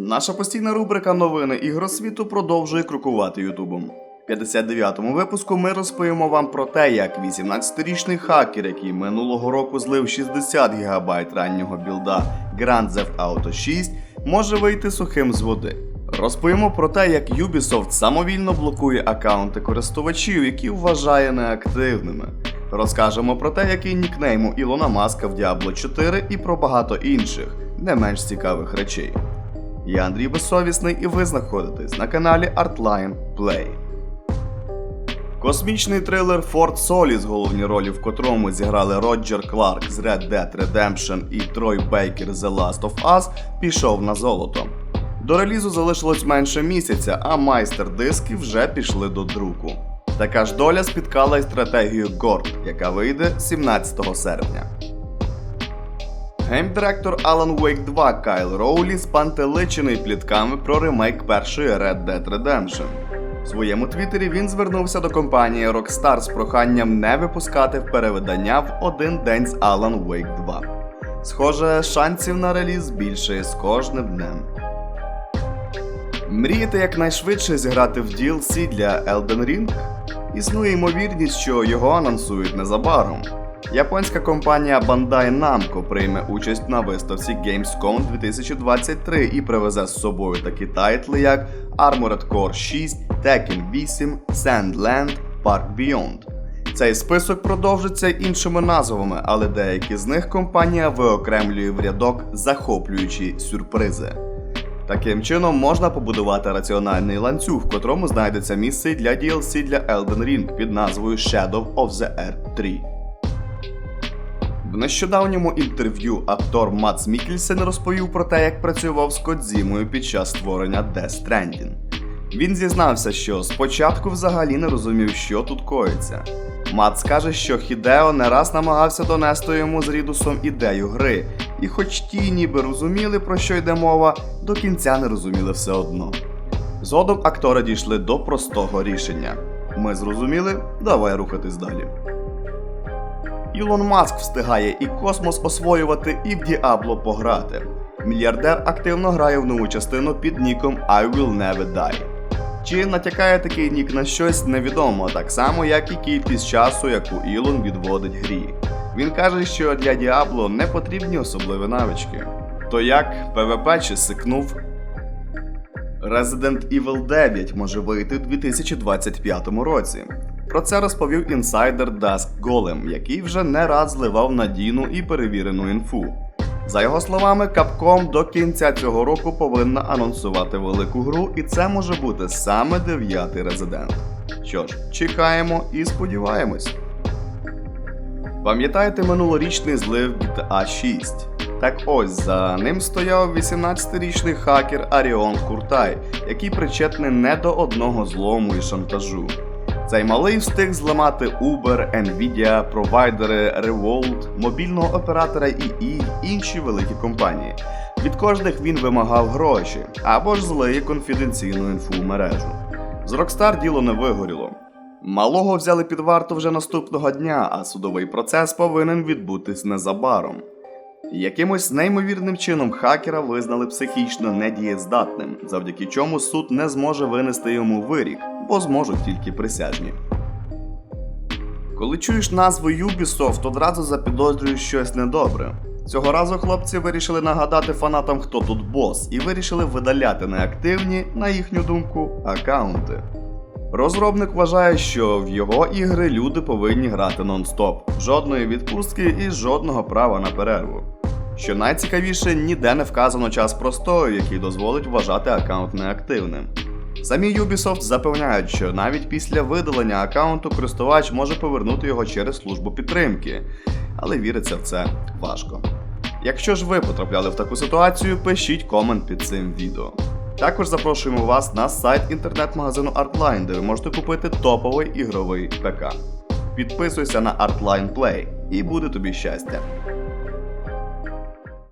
Наша постійна рубрика Новини ігросвіту продовжує крокувати Ютубом. В 59-му випуску ми розповімо вам про те, як 18-річний хакер, який минулого року злив 60 ГБ раннього білда Grand Theft Auto 6, може вийти сухим з води. Розповімо про те, як Ubisoft самовільно блокує аккаунти користувачів, які вважає неактивними. Розкажемо про те, який нікнейм у Ілона Маска в Diablo 4 і про багато інших, не менш цікавих речей. Я Андрій Безсовісний і ви знаходитесь на каналі Artline Play. Космічний трилер Fort Solis, головні ролі в котрому зіграли Роджер Кларк з Red Dead Redemption і Трой Бейкер The Last of Us, пішов на золото. До релізу залишилось менше місяця, а майстер диски вже пішли до друку. Така ж доля спіткала й стратегію GORD, яка вийде 17 серпня. Геймдиректор Alan Wake 2 Кайл Роулі спантеличений плітками про ремейк першої Red Dead Redemption. В своєму твіттері він звернувся до компанії Rockstar з проханням не випускати в перевидання в один день з Alan Wake 2. Схоже, шансів на реліз більше з кожним днем. Мрієте якнайшвидше зіграти в DLC для Elden Ring? Існує ймовірність, що його анонсують незабаром. Японська компанія Bandai Namco прийме участь на виставці Gamescom 2023 і привезе з собою такі тайтли, як Armored Core 6, Tekken 8, Sandland, Park Beyond. Цей список продовжиться іншими назвами, але деякі з них компанія виокремлює в рядок захоплюючі сюрпризи. Таким чином можна побудувати раціональний ланцюг, в котрому знайдеться місце для DLC для Elden Ring під назвою Shadow of the Earth 3. Нещодавньому інтерв'ю актор Мац Мікельсен розповів про те, як працював з Кодзімою під час створення Death Stranding. Він зізнався, що спочатку взагалі не розумів, що тут коїться. Мац каже, що Хідео не раз намагався донести йому з Рідусом ідею гри, і хоч ті ніби розуміли, про що йде мова, до кінця не розуміли все одно. Згодом актори дійшли до простого рішення. Ми зрозуміли, давай рухатись далі. Ілон Маск встигає і космос освоювати, і в Діабло пограти. Мільярдер активно грає в нову частину під ніком I Will Never Die. Чи натякає такий нік на щось невідомо, так само, як і кількість часу, яку Ілон відводить грі. Він каже, що для Діабло не потрібні особливі навички. То як ПВП чи сикнув? Resident Evil 9 може вийти у 2025 році. Про це розповів інсайдер Dusk Golem, який вже не раз зливав надійну і перевірену інфу. За його словами, Capcom до кінця цього року повинна анонсувати велику гру, і це може бути саме дев'ятий резидент. Що ж, чекаємо і сподіваємось. Пам'ятаєте минулорічний злив GTA 6? Так ось за ним стояв 18-річний хакер Аріон Куртай, який причетний не до одного злому і шантажу. Цей малий встиг зламати Uber, Nvidia, провайдери Revolt, мобільного оператора і і інші великі компанії. Від кожних він вимагав гроші або ж злиє конфіденційну інфу мережу. З Rockstar діло не вигоріло. Малого взяли під варту вже наступного дня, а судовий процес повинен відбутись незабаром. Якимось неймовірним чином хакера визнали психічно недієздатним, завдяки чому суд не зможе винести йому вирік, бо зможуть тільки присяжні. Коли чуєш назву Ubisoft, одразу запідозрюєш щось недобре. Цього разу хлопці вирішили нагадати фанатам, хто тут бос, і вирішили видаляти неактивні, на їхню думку, аккаунти. Розробник вважає, що в його ігри люди повинні грати нон-стоп, жодної відпустки і жодного права на перерву. Що найцікавіше, ніде не вказано час простою, який дозволить вважати аккаунт неактивним. Самі Ubisoft запевняють, що навіть після видалення аккаунту користувач може повернути його через службу підтримки, але віриться в це важко. Якщо ж ви потрапляли в таку ситуацію, пишіть комент під цим відео. Також запрошуємо вас на сайт інтернет-магазину Artline, де ви можете купити топовий ігровий ПК. Підписуйся на Artline Play і буде тобі щастя.